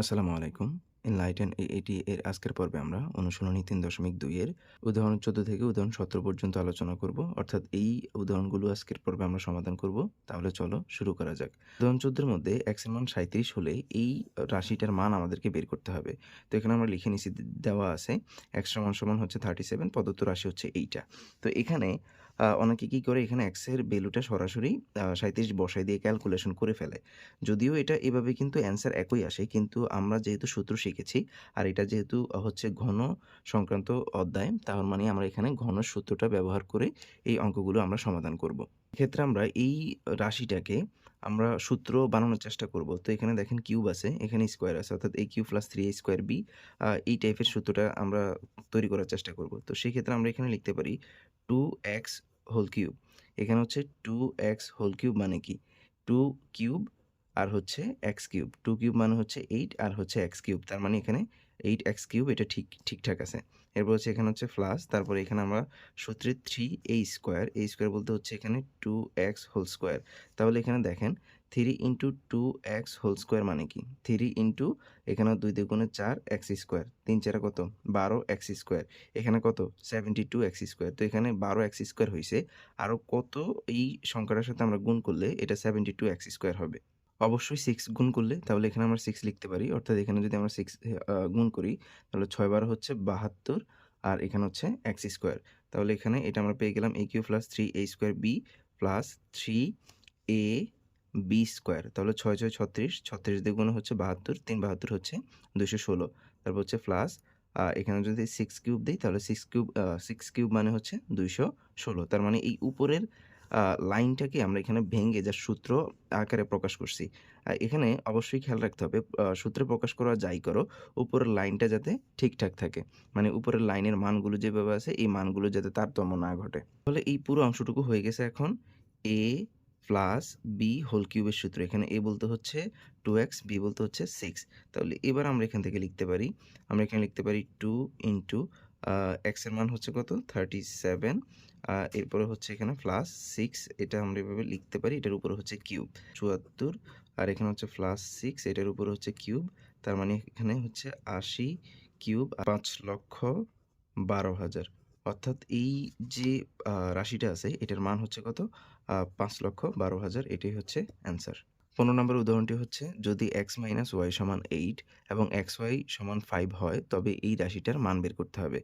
আসসালামু আলাইকুম। এনলাইটেন এটি এর আজকের পর্বে আমরা অনুশীলনী তিন দশমিক দুইয়ের উদাহরণ চোদ্দ থেকে উদাহরণ সতেরো পর্যন্ত আলোচনা করব। অর্থাৎ এই উদাহরণগুলো আজকের পর্বে আমরা সমাধান করব। তাহলে চলো শুরু করা যাক। উদাহরণ চোদ্দের মধ্যে এক্সের মান সাঁত্রিশ হলে এই রাশিটার মান আমাদেরকে বের করতে হবে। তো এখানে আমরা লিখে নিছি দেওয়া আছে এক্স সমান সমান হচ্ছে থার্টি সেভেন প্রদত্ত রাশি হচ্ছে এইটা। তো এখানে অনেকে কি করে এখানে এক্সের ভ্যালুটা সরাসরি সাঁত্রিশ বসাই দিয়ে ক্যালকুলেশন করে ফেলে। যদিও এটা এভাবে কিন্তু অ্যান্সার একই আসে, কিন্তু আমরা যেহেতু সূত্র শিখেছি, আর এটা যেহেতু হচ্ছে ঘন সংক্রান্ত অধ্যায়, তার মানে আমরা এখানে ঘন সূত্রটা ব্যবহার করে এই অঙ্কগুলো আমরা সমাধান করব। এক্ষেত্রে আমরা এই রাশিটাকে আমরা সূত্র বানানোর চেষ্টা করব। তো এখানে দেখেন কিউব আছে, এখানে স্কোয়ার আছে, অর্থাৎ এই cube plus three square b এই টাইপের সূত্রটা আমরা তৈরি করার চেষ্টা করব। তো সেই ক্ষেত্রে আমরা এখানে লিখতে পারি টু এক্স হোল কিউব এখানে হচ্ছে টু এক্স হোল কিউব মানে কি? টু কিউব আর হচ্ছে এক্স কিউব টু কিউব মানে হচ্ছে এইট আর হচ্ছে এক্স কিউব তার মানে এখানে এইট এক্স কিউব এটা ঠিক, ঠিকঠাক আছে। এরপর হচ্ছে এখানে হচ্ছে প্লাস তারপরে এখানে আমরা সূত্রে থ্রি এই স্কোয়ার এই স্কোয়ার বলতে হচ্ছে এখানে টু এক্স হোল স্কোয়ার তাহলে এখানে দেখেন three into two x whole square মানে কি? থ্রি ইন্টু এখানে দুই দুগুণে চার এক্স স্কোয়ার তিন চারে কত? বারো এক্স স্কোয়ার এখানে কত? সেভেন্টি টু এক্স স্কোয়ার তো এখানে বারো এক্স স্কোয়ার হয়েছে আরও কত এই সংখ্যাটার সাথে আমরা গুণ করলে এটা সেভেন্টি টু এক্স স্কোয়ার হবে। অবশ্যই সিক্স গুণ করলে, তাহলে এখানে আমরা সিক্স লিখতে পারি। অর্থাৎ এখানে যদি আমরা সিক্স গুণ করি, তাহলে ছয় বার হচ্ছে বাহাত্তর আর এখানে হচ্ছে এক্স স্কোয়ার তাহলে এখানে এটা আমরা পেয়ে গেলাম a cube plus three a square b plus three a b square তাহলে ছয় ছয় ছত্রিশ ছত্রিশ দিয়ে হচ্ছে বাহাত্তর, তিন বাহাত্তর হচ্ছে দুশো ষোলো। তারপর হচ্ছে প্লাস এখানে যদি সিক্স কিউব দিই, তাহলে সিক্স কিউব সিক্স কিউব মানে হচ্ছে দুইশো ষোলো। তার মানে এই উপরের লাইনটাকে আমরা এখানে ভেঙে যার সূত্র আকারে প্রকাশ করছি এখানে অবশ্যই খেয়াল রাখতে হবে সূত্রে প্রকাশ করা যাই করো, উপরের লাইনটা যাতে ঠিকঠাক থাকে। মানে উপরের লাইনের মানগুলো যেভাবে আছে, এই মানগুলো যাতে তারতম্য না ঘটে। তাহলে এই পুরো অংশটুকু হয়ে গেছে এখন এ প্লাস বি হোল কিউবের সূত্র। এখানে এ বলতে হচ্ছে টু এক্স বি বলতে হচ্ছে সিক্স তাহলে এবার আমরা এখান থেকে লিখতে পারি, আমরা এখানে লিখতে পারি টু ইন্টু এক্সের মান হচ্ছে কত? থার্টি সেভেন এরপরে হচ্ছে এখানে প্লাস সিক্স এটা আমরা এভাবে লিখতে পারি, এটার উপরে হচ্ছে কিউব চুয়াত্তর, আর এখানে হচ্ছে প্লাস সিক্স এটার উপরে হচ্ছে কিউব তার মানে এখানে হচ্ছে আশি কিউব পাঁচ লক্ষ বারো হাজার। অর্থাৎ এই যে রাশিটা আছে, এটার মান হচ্ছে কত? পাঁচ লক্ষ বারো হাজার এটাই হচ্ছে অ্যান্সার পনেরো নম্বর উদাহরণটি হচ্ছে, যদি এক্স মাইনাস ওয়াই সমান এইট এবং এক্স ওয়াই সমান ফাইভ হয়, তবে এই রাশিটার মান বের করতে হবে।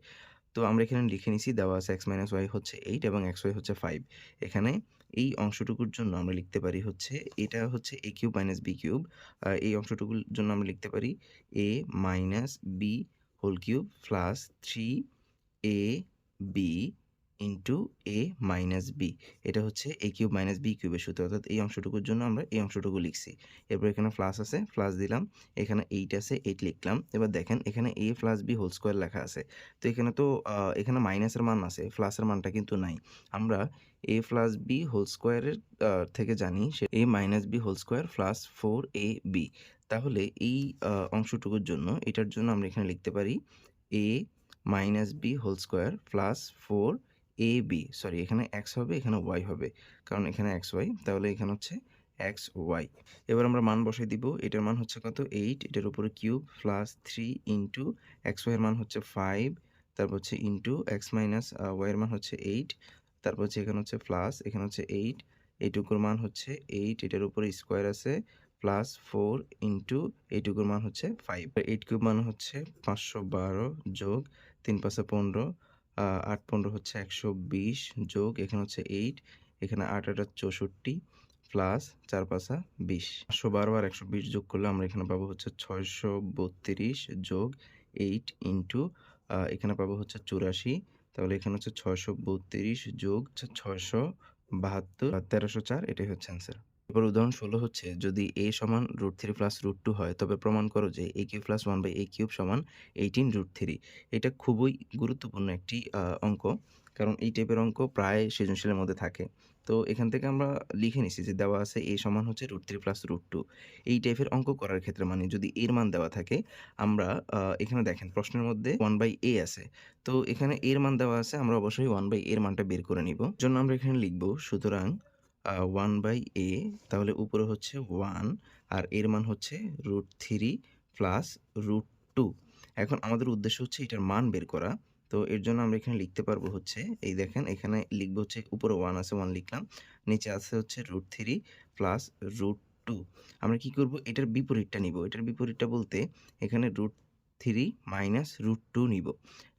তো আমরা এখানে লিখে নিছি, দেওয়া আছে এক্স মাইনাস ওয়াই হচ্ছে এইট এবং এক্স ওয়াই হচ্ছে ফাইভ এখানে এই অংশটুকুর জন্য আমরা লিখতে পারি হচ্ছে, এটা হচ্ছে a cube minus b cube এই অংশটুকুর জন্য আমরা লিখতে পারি a minus b whole cube plus three a b into a minus b এটা হচ্ছে এ কিউব মাইনাস বি কিউবের সূত্র। অর্থাৎ এই অংশটুকুর জন্য আমরা এই অংশটুকু লিখছি। এরপর এখানে প্লাস আছে প্লাস দিলাম। এখানে এইট আছে এইট লিখলাম। এবার দেখেন, এখানে a plus b whole square লেখা আছে। তো এখানে তো এখানে মাইনাসের মান আছে প্লাসের মানটা কিন্তু নাই। আমরা এ প্লাস বি হোল স্কোয়ারের থেকে জানি সে a minus b whole square plus four a b তাহলে এই অংশটুকুর জন্য, এটার জন্য আমরা এখানে লিখতে পারি a minus b whole square plus four a b sorry এখানে এক্স হবে, এখানে ওয়াই হবে। কারণ এখানে এক্স ওয়াই তাহলে এখানে হচ্ছে এক্স ওয়াই এবার আমরা মান বসাই দিব, এটার মান হচ্ছে কত? এইট এটার উপরে cube plus three into x ওয়াইয়ের মান হচ্ছে ফাইভ তারপর হচ্ছে ইন্টু এক্স মাইনাস ওয়াইয়ের মান হচ্ছে এইট তারপর হচ্ছে এখানে হচ্ছে প্লাস এখানে হচ্ছে এইট এইটুকুর মান হচ্ছে এইট এটার উপরে স্কোয়ার আছে প্লাস ফোর ইন্টু এইটুকুর মান হচ্ছে ফাইভ এইট কিউব মান হচ্ছে পাঁচশো বারো যোগ তিন পাঁচশো পনেরো আট পনেরো হচ্ছে একশো বিশ যোগ, এখানে হচ্ছে এইট এখানে আট আট চৌষট্টি প্লাস চার, পাঁচা বিশ। পাঁচশো বারো আর একশো বিশ যোগ করলে আমরা এখানে পাবো হচ্ছে ছয়শো বত্রিশ যোগ এইট ইন্টু এখানে পাবো হচ্ছে চুরাশি। তাহলে এখানে হচ্ছে ছয়শো বত্রিশ যোগ ছয়শো বাহাত্তর, তেরোশো চার, এটাই হচ্ছে অ্যান্সার এবার উদাহরণ ষোলো হচ্ছে, যদি এ সমান root three plus root two হয়, তবে প্রমাণ করো যে a cube plus one by a cube সমান এইটিন রুট থ্রি এটা খুবই গুরুত্বপূর্ণ একটি অঙ্ক, কারণ এই টাইপের অঙ্ক প্রায় সৃজনশীলের মধ্যে থাকে। তো এখান থেকে আমরা লিখে নিছি যে দেওয়া আছে এ সমান হচ্ছে root three plus root two এই টাইপের অঙ্ক করার ক্ষেত্রে মানে যদি এর মান দেওয়া থাকে, আমরা এখানে দেখেন প্রশ্নের মধ্যে ওয়ান বাই এ আছে। তো এখানে এর মান দেওয়া আছে, আমরা অবশ্যই ওয়ান বাই এর মানটা বের করে নিব। জন্য আমরা এখানে লিখব, সুতরাং ওয়ান বাই এ তাহলে উপরে হচ্ছে ওয়ান আর এর মান হচ্ছে root three plus root two এখন আমাদের উদ্দেশ্য হচ্ছে এটার মান বের করা। তো এর জন্য আমরা এখানে লিখতে পারব হচ্ছে, এই দেখেন, এখানে লিখব হচ্ছে, উপরে ওয়ান আছে ওয়ান লিখলাম। নিচে আছে হচ্ছে root three plus root two আমরা কি করব? এটার বিপরীতটা নিব। এটার বিপরীতটা বলতে এখানে root three minus root two নিব।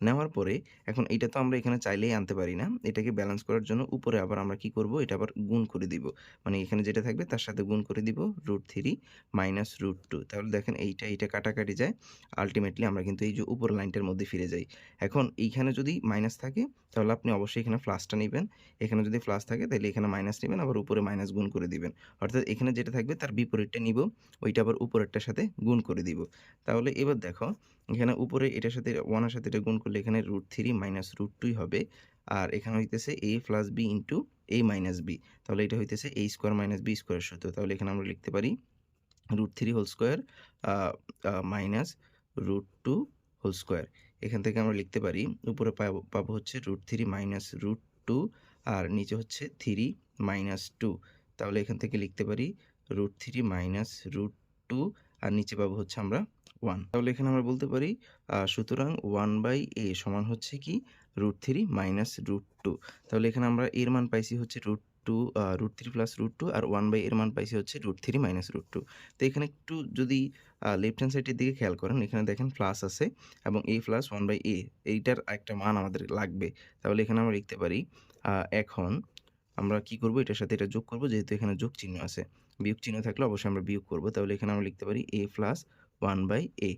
নেওয়ার পরে এখন এটা তো আমরা এখানে চাইলেই আনতে পারি না। এটাকে ব্যালেন্স করার জন্য উপরে আবার আমরা কি করব? এটা আবার গুণ করে দিব। মানে এখানে যেটা থাকবে তার সাথে গুণ করে দিব root three minus root two তাহলে দেখেন এইটা এইটা কাটাকাটি যায়। আলটিমেটলি আমরা কিন্তু এই যে উপর লাইনটার মধ্যে ফিরে যাই। এখন এইখানে যদি মাইনাস থাকে, তাহলে আপনি অবশ্যই এখানে প্লাসটা নেবেন। এখানে যদি প্লাস থাকে, তাহলে এখানে মাইনাস নেবেন, আবার উপরে মাইনাস গুণ করে দিবেন। অর্থাৎ এখানে যেটা থাকবে তার বিপরীতটা নিব, ওইটা আবার উপরেরটার সাথে গুণ করে দিব। তাহলে এবার দেখো এখানে উপরে এটার সাথে ওয়ানের সাথে এটা গুণ করলে এখানে root three minus root two হবে। আর এখানে হইতেছে a plus b into a minus b তাহলে এটা হইতেছে a square minus b square সূত্র। তাহলে এখানে আমরা লিখতে পারি root three whole square minus root two whole square এখান থেকে আমরা লিখতে পারি উপরে পাবো পাবো হচ্ছে root three minus root two আর নিচে হচ্ছে থ্রি মাইনাস টু তাহলে এখান থেকে লিখতে পারি root three minus root two আর নিচে পাবো হচ্ছে আমরা ওয়ান তাহলে এখানে আমরা বলতে পারি সুতরাং ওয়ান বাই এ সমান হচ্ছে কি? Root three minus root two তাহলে এখানে আমরা এর মান পাইছি হচ্ছে root two root three plus root two R one by এর মান পাইছি হচ্ছে root three minus root two তো এখানে একটু যদি লেফট হ্যান্ড সাইডের দিকে খেয়াল করেন, এখানে দেখেন প্লাস আছে এবং a plus one by a এইটার একটা মান আমাদের লাগবে। তাহলে এখানে আমরা লিখতে পারি এখন আমরা কি করব? এটার সাথে এটা যোগ করব, যেহেতু এখানে যোগ চিহ্ন আছে। বিয়োগ চিহ্ন থাকলে অবশ্যই আমরা বিয়োগ করব। তাহলে এখানে আমরা লিখতে পারি a plus one by a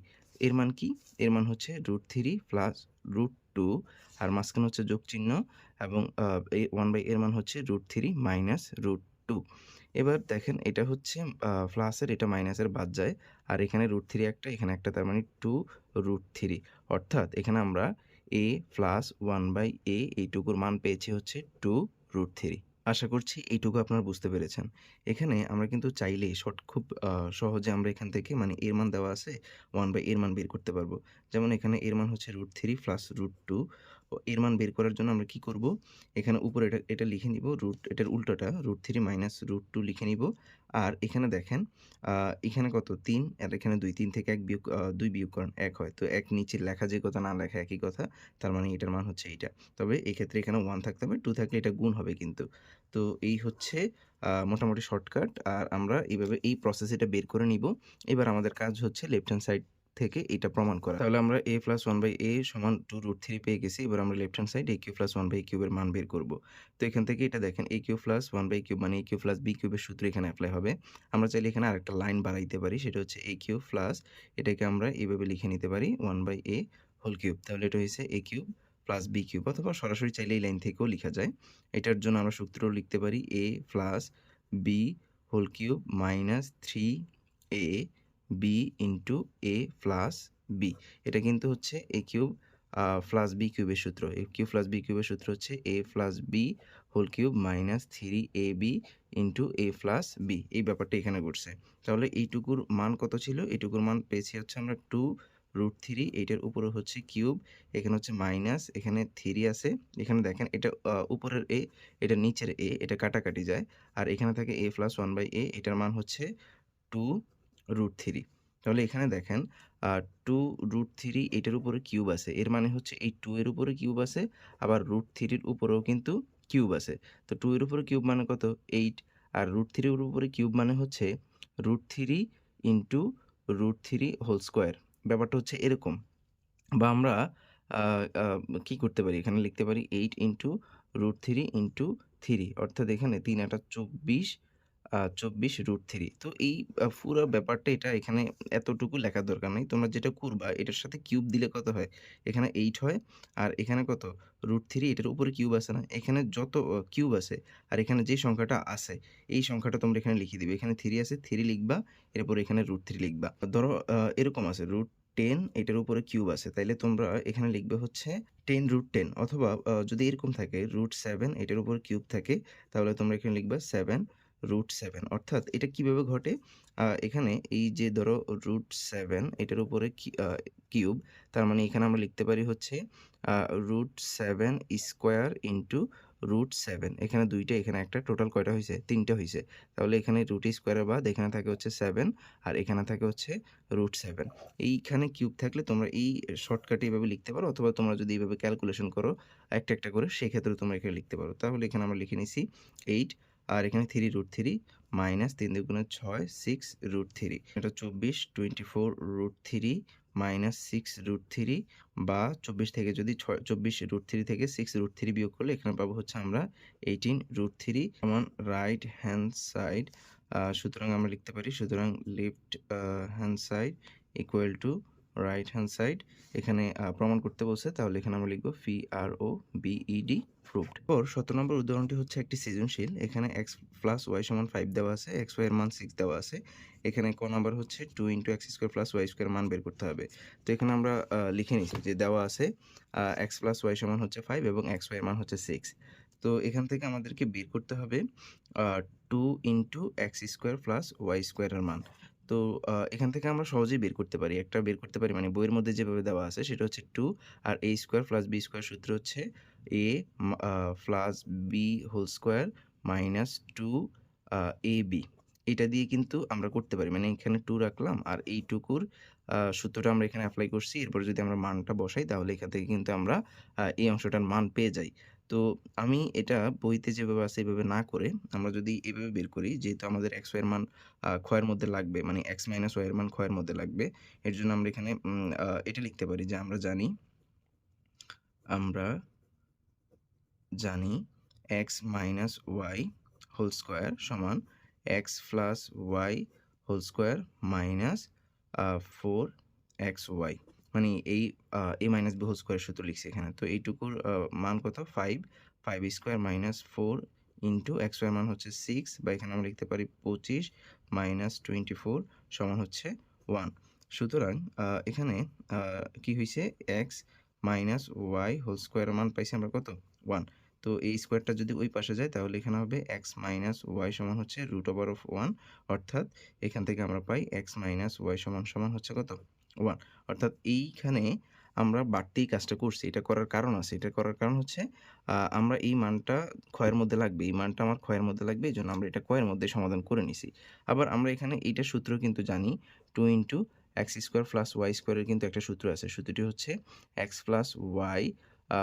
এর মান কি? এর মান হচ্ছে root three plus root two আর মাঝখানে হচ্ছে যোগ চিহ্ন এবং ওয়ান বাই এর মান হচ্ছে root three minus root two এবার দেখেন এটা হচ্ছে প্লাসের এটা মাইনাসের বাদ যায়। আর এখানে রুট থ্রি একটা, এখানে একটা, তার মানে টু রুট থ্রি অর্থাৎ এখানে আমরা a plus one by a এইটুকুর মান পেয়েছি হচ্ছে টু রুট থ্রি আশা করছি এইটুকু আপনারা বুঝতে পেরেছেন। এখানে আমরা কিন্তু চাইলেই শর্ট খুব সহজে আমরা এখান থেকে মানে এর মান দেওয়া আছে ওয়ান বাই এর মান বের করতে পারব। যেমন এখানে এর মান হচ্ছে root three plus root two এর মান বের করার জন্য আমরা কি করব? এখানে উপরে এটা এটা লিখে নিব রুট এটার উল্টোটা root three minus root two লিখে নিব। আর এখানে দেখেন এখানে কত? তিন, আর এখানে দুই, তিন থেকে এক বিয়োগ দুই বিয়োগ করেন এক হয়। তো এক নিচে লেখা যে কথা, না লেখা একই কথা, তার মানে এটার মান হচ্ছে এইটা। তবে এই ক্ষেত্রে এখানে ওয়ান থাকতে হবে টু থাকলে এটা গুণ হবে কিন্তু। তো এই হচ্ছে মোটামুটি শর্টকাট আর আমরা এইভাবে এই প্রসেস এটা বের করে নিব। এবার আমাদের কাজ হচ্ছে লেফট হ্যান্ড সাইড থেকে এটা প্রমাণ করা। তাহলে আমরা a plus one by a সমান টু রুট থ্রি পেয়ে গেছি, এবার আমরা left hand side a cube plus one by কিউবের মান বের করব। তো এখান থেকে এটা দেখেন a cube plus one by cube মানে এ কিউ প্লাস বি কিউবের সূত্র এখানে অ্যাপ্লাই হবে। আমরা চাইলে এখানে আরেকটা লাইন বাড়াইতে পারি, সেটা হচ্ছে এ কিউ প্লাস এটাকে আমরা এইভাবে লিখে নিতে পারি one by a whole cube তাহলে এটা হয়েছে a cube plus b cube অথবা সরাসরি চাইলে এই লাইন থেকেও লেখা যায়। এটার জন্য আমরা সূত্র লিখতে পারি a plus b whole cube minus three a b into a plus b এটা কিন্তু হচ্ছে এ কিউব প্লাস বি কিউবের সূত্র। এ কিউব প্লাস বি কিউবের সূত্র হচ্ছে a plus b whole cube minus three a b into a plus b এই ব্যাপারটা এখানে ঘটছে। তাহলে এইটুকুর মান কত ছিল? এইটুকুর মান পেয়েছি হচ্ছে আমরা টু রুট থ্রি এইটার উপরে হচ্ছে কিউব এখানে হচ্ছে মাইনাস এখানে থ্রি আছে। এখানে দেখেন এটা উপরের এ এটা নিচের এ এটা কাটাকাটি যায়। আর এখানে থাকে a plus one by a এটার মান হচ্ছে টু রুট থ্রি তাহলে এখানে দেখেন টু রুট থ্রি এটার উপরে কিউব আছে। এর মানে হচ্ছে এই টু এর উপরে কিউব আছে, আবার রুট থ্রির উপরেও কিন্তু কিউব আছে। তো টু এর উপরে কিউব মানে কত? এইট আর রুট থ্রির উপরে কিউব মানে হচ্ছে root three into root three whole square ব্যাপারটা হচ্ছে এরকম। বা আমরা কি করতে পারি? এখানে লিখতে পারি eight into root three into three অর্থাৎ এখানে তিন আটা চব্বিশ চব্বিশ রুট থ্রি তো এই পুরো ব্যাপারটা এটা এখানে এতটুকু লেখার দরকার নেই। তোমরা যেটা করবা, এটার সাথে কিউব দিলে কত হয়? এখানে এইট হয়, আর এখানে কত? রুট থ্রি এটার উপরে কিউব আছে না? এখানে যত কিউব আছে, আর এখানে যে সংখ্যাটা আছে, এই সংখ্যাটা তোমরা এখানে লিখে দিবে। এখানে থ্রি আছে থ্রি লিখবা, এরপর এখানে রুট থ্রি লিখবা। ধরো এরকম আছে রুট টেন এটার উপরে কিউব আছে। তাইলে তোমরা এখানে লিখবে হচ্ছে টেন রুট টেন অথবা যদি এরকম থাকে রুট সেভেন এটার উপর কিউব থাকে, তাহলে তোমরা এখানে লিখবে সেভেন রুট সেভেন অর্থাৎ এটা কীভাবে ঘটে? এখানে এই যে ধরো রুট সেভেন এটার উপরে কিউব তার মানে এখানে আমরা লিখতে পারি হচ্ছে root seven square into root seven এখানে দুইটা, এখানে একটা টোটাল কয়টা হয়েছে তিনটা হয়েছে তাহলে এখানে রুট স্কোয়ারের বাদ, এখানে থাকে হচ্ছে সেভেন আর এখানে থাকে হচ্ছে রুট সেভেন এইখানে কিউব থাকলে তোমরা এই শর্টকাটে এইভাবে লিখতে পারো, অথবা তোমরা যদি এইভাবে ক্যালকুলেশন করো, একটা একটা করে, সেক্ষেত্রে তোমরা এখানে লিখতে পারো। তাহলে এখানে আমরা লিখে নিছি এইট আর এখানে থ্রি রুট থ্রি মাইনাস তিন দুগুণে ছয় সিক্স রুট থ্রি এটা চব্বিশ twenty four root three minus six root three বা চব্বিশ থেকে যদি ছয়, চব্বিশ রুট থ্রি থেকে সিক্স রুট থ্রি বিয়োগ করলে এখানে পাবো হচ্ছে আমরা এইটিন রুট থ্রি সমান রাইট হ্যান্ড সাইড সুতরাং আমরা লিখতে পারি সুতরাং left hand side equal to right hand side এখানে প্রমাণ করতে বলছে, তাহলে এখানে আমরা লিখব ফি আর ও বিইডি প্রুভড পর সতেরো নম্বর উদাহরণটি হচ্ছে একটি সৃজনশীল, এখানে এক্স প্লাস ওয়াই সমান ফাইভ দেওয়া আছে এক্স ওয়াই এর মান সিক্স দেওয়া আছে, এখানে ক নাম্বার হচ্ছে two into x square plus y square মান বের করতে হবে। তো এখানে আমরা লিখে নিচ্ছি যে দেওয়া আছে এক্স প্লাস ওয়াই সমান হচ্ছে ফাইভ এবং এক্স ওয়াই এর মান হচ্ছে সিক্স তো এখান থেকে আমাদেরকে বের করতে হবে two into x square plus y স্কোয়ারের মান। তো এখান থেকে আমরা সহজেই বের করতে পারি। একটা বের করতে পারি মানে বইয়ের মধ্যে যেভাবে দেওয়া আছে সেটা হচ্ছে two R a square plus b square সূত্র হচ্ছে a plus b whole square minus two a b এটা দিয়ে কিন্তু আমরা করতে পারি। মানে এখানে টু রাখলাম আর এইটুকুর সূত্রটা আমরা এখানে অ্যাপ্লাই করছি। এরপর যদি আমরা মানটা বসাই তাহলে এখান থেকে কিন্তু আমরা এই অংশটার মান পেয়ে যাই। তো আমি এটা বইতে যেভাবে আছে, এভাবে না করে আমরা যদি এভাবে বের করি, যেহেতু আমাদের এক্স ওয়াইয়ের মান ক্ষয়ের মধ্যে লাগবে মানে এক্স মাইনাস ওয়াইয়ের মান ক্ষয়ের মধ্যে লাগবে, এর জন্য আমরা এখানে এটা লিখতে পারি যে আমরা জানি আমরা জানি x minus y whole square সমান x plus y whole square minus four x y মানে এই a minus b whole square সূত্র লিখছি এখানে। তো এইটুকুর মান কত? Five five square minus four into x y মান হচ্ছে সিক্স বা এখানে আমরা লিখতে পারি পঁচিশ মাইনাস টোয়েন্টি ফোর সমান হচ্ছে ওয়ান সুতরাং এখানে কি হয়েছে x minus y whole square মান পাইছি আমরা কত? ওয়ান তো এই স্কোয়ারটা যদি ওই পাশে যায়, তাহলে এখানে হবে এক্স মাইনাস ওয়াই সমান হচ্ছে রুট ওভার অফ ওয়ান অর্থাৎ এখান থেকে আমরা পাই এক্স মাইনাস ওয়াই সমান সমান হচ্ছে কত? ওয়ান। অর্থাৎ এইখানে আমরা বাড়তি কাজটা করছি। এটা করার কারণ আছে। এটা করার কারণ হচ্ছে আমরা এই মানটা ক্ষয়ের মধ্যে লাগবে। এই মানটা আমার ক্ষয়ের মধ্যে লাগবে। এই জন্য আমরা এটা ক্ষয়ের মধ্যে সমাধান করে নিছি। আবার আমরা এখানে এইটা সূত্র কিন্তু জানি, two into x square plus y স্কোয়ারের কিন্তু একটা সূত্র আছে। সূত্রটি হচ্ছে x plus y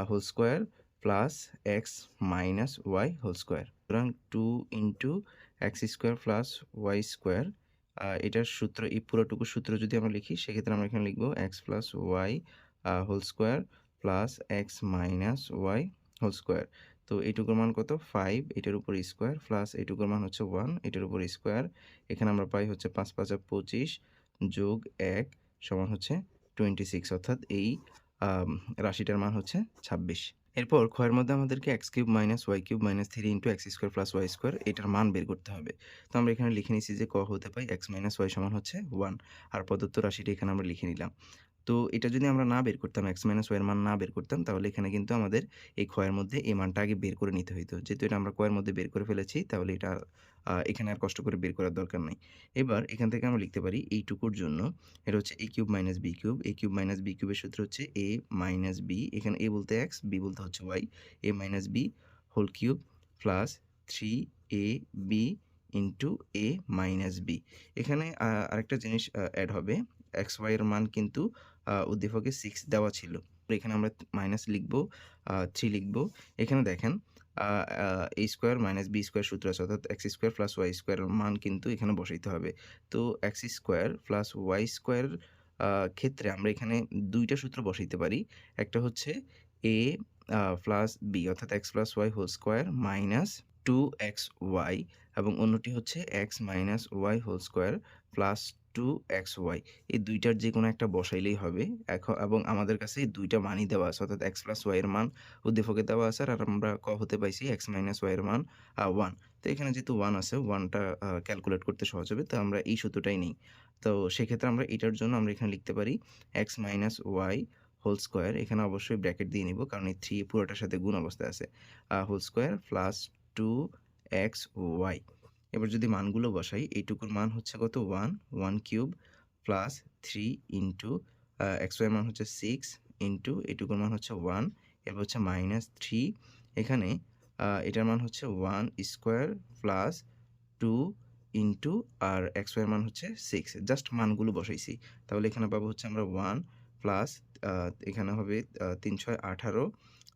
whole square plus x minus y whole square. সুতরাং two into x square plus y square এটার সূত্র, এই পুরোটুকু সূত্র যদি আমরা লিখি, সেক্ষেত্রে আমরা এখানে লিখব x plus y whole square plus x minus y whole square তো এইটুকুর মান কত? ফাইভ এটার উপর স্কোয়ার প্লাস এইটুকুর মান হচ্ছে ওয়ান এটার উপর স্কোয়ার এখানে আমরা পাই হচ্ছে পাঁচ পাঁচা পঁচিশ যোগ এক সমান হচ্ছে টোয়েন্টি সিক্স অর্থাৎ এই রাশিটার মান হচ্ছে ছাব্বিশ। এরপর ক্ষয়ের মধ্যে আমাদেরকে x cube minus y cube minus three into x square plus y square এটার মান বের করতে হবে। তো আমরা এখানে লিখে নিচ্ছি যে ক হতে পাই এক্স মাইনাস ওয়াই সমান হচ্ছে ওয়ান আর প্রদত্ত রাশিটা এখানে আমরা লিখে নিলাম। তো এটা যদি আমরা না বের করতাম এক্স মাইনাস ওয়াইয়ের মান না বের করতাম, তাহলে এখানে কিন্তু আমাদের এই ক্ষয়ের মধ্যে এই মানটা আগে বের করে নিতে হইতো। যেহেতু এটা আমরা ক্ষয়ের মধ্যে বের করে ফেলেছি, তাহলে এটা এখানে আর কষ্ট করে বের করার দরকার নাই। এবার এখান থেকে আমরা লিখতে পারি এইটুকুর জন্য, এটা হচ্ছে a cube minus b cube a cube minus b কিউবের সূত্র হচ্ছে এ মাইনাস বি এখানে এ বলতে এক্স বি বলতে হচ্ছে y a minus b whole cube plus three a b into a minus b এখানে আরেকটা জিনিস অ্যাড হবে এক্স ওয়াই এর মান কিন্তু উদ্দীপকে সিক্স দেওয়া ছিল। এখানে আমরা মাইনাস লিখব থ্রি লিখব। এখানে দেখেন a square minus b square সূত্র আছে, অর্থাৎ এক্স স্কোয়ার প্লাস ওয়াই স্কোয়ারের মান কিন্তু এখানে বসাইতে হবে। তো x square plus y square ক্ষেত্রে আমরা এখানে দুইটা সূত্র বসাইতে পারি। একটা হচ্ছে এ প্লাস বি অর্থাৎ x plus y whole square minus two x y এবং অন্যটি হচ্ছে x minus y whole square plus two x y এই দুইটার যে কোনো একটা বসাইলেই হবে। এখন এবং আমাদের কাছে এই দুইটা মানই দেওয়া আছে, অর্থাৎ এক্স প্লাস ওয়াই এর মান উদ্দীপকে দেওয়া আছে, আর আমরা ক হতে পাইছি এক্স মাইনাস ওয়াই এর মান ওয়ান তো এখানে যেহেতু ওয়ান আছে ওয়ানটা ক্যালকুলেট করতে সহজ হবে, তো আমরা এই সূত্রটাই নিই। তো সেক্ষেত্রে আমরা এটার জন্য আমরা এখানে লিখতে পারি x minus y whole square এখানে অবশ্যই ব্র্যাকেট দিয়ে নিব, কারণ এই থ্রি পুরোটার সাথে গুণ অবস্থায় আছে whole square plus two x y এবার যদি মানগুলো বসাই, এইটুকুর মান হচ্ছে কত one one cube plus three into x y মান হচ্ছে সিক্স ইন্টু এইটুকুর মান হচ্ছে ওয়ান এরপর হচ্ছে মাইনাস থ্রি এখানে এটার মান হচ্ছে one square plus two into আর এক্স ওয়াই মান হচ্ছে সিক্স জাস্ট মানগুলো বসাইছি। তাহলে এখানে পাবো হচ্ছে আমরা ওয়ান প্লাস এখানে হবে তিন ছয় ১৮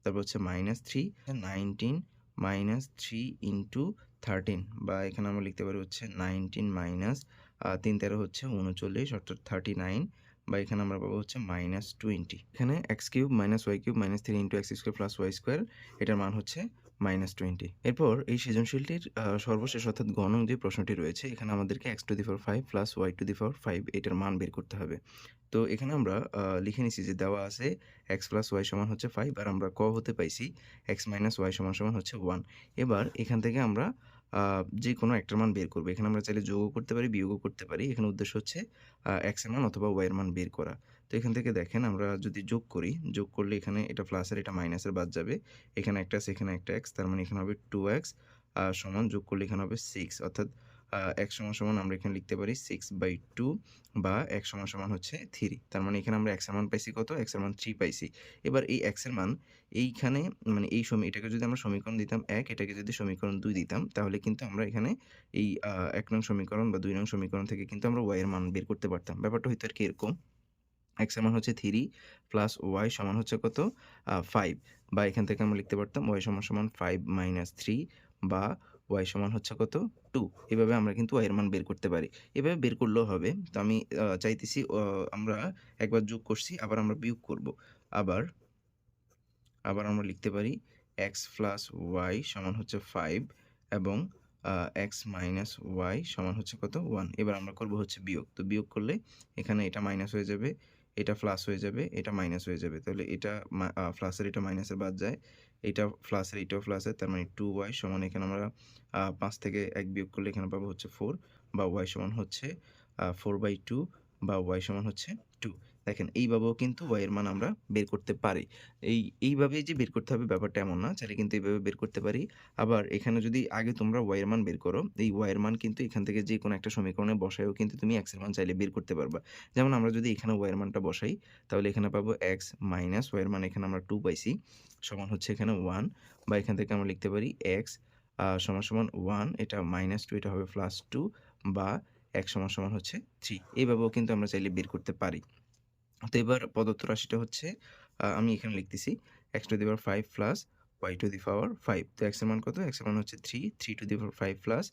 তারপর হচ্ছে -3 19 -3 ইনটু 13 বা এখানে আমরা লিখতে পারি হচ্ছে 19 মাইনাস তিন ৩ তেরো হচ্ছে 39 অর্থাৎ 39 বা এখানে আমরা পাবো হচ্ছে -20 এখানে x cube minus y cube minus three into x square plus y square এটার মান হচ্ছে -20 এরপর এই সৃজনশীলটির সর্বশেষ অর্থাৎ গ নং যে প্রশ্নটি রয়েছে এখানে আমাদেরকে x to the power 5 plus y to the power 5 এটার মান বের করতে হবে। তো এখানে আমরা লিখে নিছি যে দেওয়া আছে x প্লাস y সমান হচ্ছে 5 আর আমরা ক হতে পাইছি x মাইনাস y সমান, সমান হচ্ছে 1 এবার এখান থেকে আমরা আ যেকোনো একটার মান বের করব। এখানে আমরা চাইলে যোগও করতে পারি, বিয়োগও করতে পারি। এখানে উদ্দেশ্য হচ্ছে এর মান অথবা এর মান বের করা। তো এখান থেকে দেখেন আমরা যদি যোগ করি, যোগ করলে এখানে এটা প্লাসের এটা মাইনাসের বাদ যাবে। এখানে একটা আছে, এখানে একটা এক্স তার মানে এখানে হবে 2x আ সমান যোগ করলে এখানে হবে সিক্স অর্থাৎ এক সমান, সমান আমরা এখানে লিখতে পারি 6/2 বা এক সমান, সমান হচ্ছে থ্রি তার মানে এখানে আমরা এর মান পাইছি কত? এর মান 3 পাইছি। এবার এই এক্সের মান এইখানে মানে এই সমী এটাকে যদি আমরা সমীকরণ দিতাম এক এটাকে যদি সমীকরণ দুই দিতাম তাহলে কিন্তু আমরা এখানে এই এক নং সমীকরণ বা দুই নং সমীকরণ থেকে কিন্তু আমরা ওয়াইয়ের মান বের করতে পারতাম। ব্যাপারটা হইতো আরকি এরকম x এর মান হচ্ছে 3 প্লাস y সমান হচ্ছে কত? 5 বা এখান থেকে আমরা লিখতে পারতাম y সমান, সমান 5 মাইনাস 3 বা y সমান হচ্ছে কত? 2 এভাবে আমরা কিন্তু y এর মান বের করতে পারি। এভাবে বের করলেও হবে। তো আমি চাইতেছি আমরা একবার যোগ করছি আবার আমরা বিয়োগ করব। আবার আবার আমরা লিখতে পারি x প্লাস y সমান হচ্ছে 5 এবং x মাইনাস y সমান হচ্ছে কত? 1 এবার আমরা করব হচ্ছে বিয়োগ। তো বিয়োগ করলে এখানে এটা মাইনাস হয়ে যাবে, এটা প্লাস হয়ে যাবে, এটা মাইনাস হয়ে যাবে। তাহলে এটা প্লাসের এটা মাইনাসের বাদ যায়। এটা প্লাসের এটাও প্লাসের তার মানে টু ওয়াই সমান এখানে আমরা পাঁচ থেকে এক বিয়োগ করলে এখানে পাবো হচ্ছে ফোর বা ওয়াই সমান হচ্ছে ফোর বাই টু বা ওয়াই সমান হচ্ছে 2 দেখেন এইভাবেও কিন্তু এর মান আমরা বের করতে পারি। এই এইভাবেই যে বের করতে হবে ব্যাপারটা এমন না। চাইলে কিন্তু এইভাবে বের করতে পারি। আবার এখানে যদি আগে তোমরা এর মান বের করো, এই এর মান কিন্তু এখান থেকে যে কোনো একটা সমীকরণে বসায়ও কিন্তু তুমি এর মান চাইলে বের করতে পারবা। যেমন আমরা যদি এখানে এর মানটা বসাই তাহলে এখানে পাবো x মাইনাস এর মান এখানে আমরা টু পাইছি সমান হচ্ছে এখানে ওয়ান বা এখান থেকে আমরা লিখতে পারি আ সমান, সমান ওয়ান এটা মাইনাস টু এটা হবে প্লাস টু বা x সমান, সমান হচ্ছে থ্রি এইভাবেও কিন্তু আমরা চাইলে বের করতে পারি। তো এবার প্রদত্ত রাশিটা হচ্ছে আমি এখানে লিখতেছি x to the power five plus y to the power five তো এক্সের মান কত? এক্সের মান হচ্ছে 3, 3 to the power five plus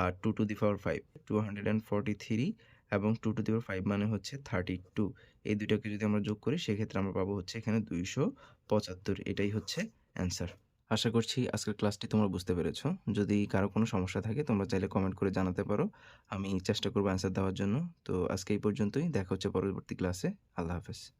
R two to the power 5 243 এবং two to the power five মানে হচ্ছে 32 এই দুটোকে যদি আমরা যোগ করি সেক্ষেত্রে আমরা পাবো হচ্ছে এখানে 275 এটাই হচ্ছে অ্যান্সার। আশা করছি আজকের ক্লাসটি তোমরা বুঝতে পেরেছ। যদি কারও কোনো সমস্যা থাকে, তোমরা চাইলে কমেন্ট করে জানাতে পারো। আমি চেষ্টা করব অ্যান্সার দেওয়ার জন্য। তো আজকে এই পর্যন্তই। দেখা হচ্ছে পরবর্তী ক্লাসে। আল্লাহ হাফেজ।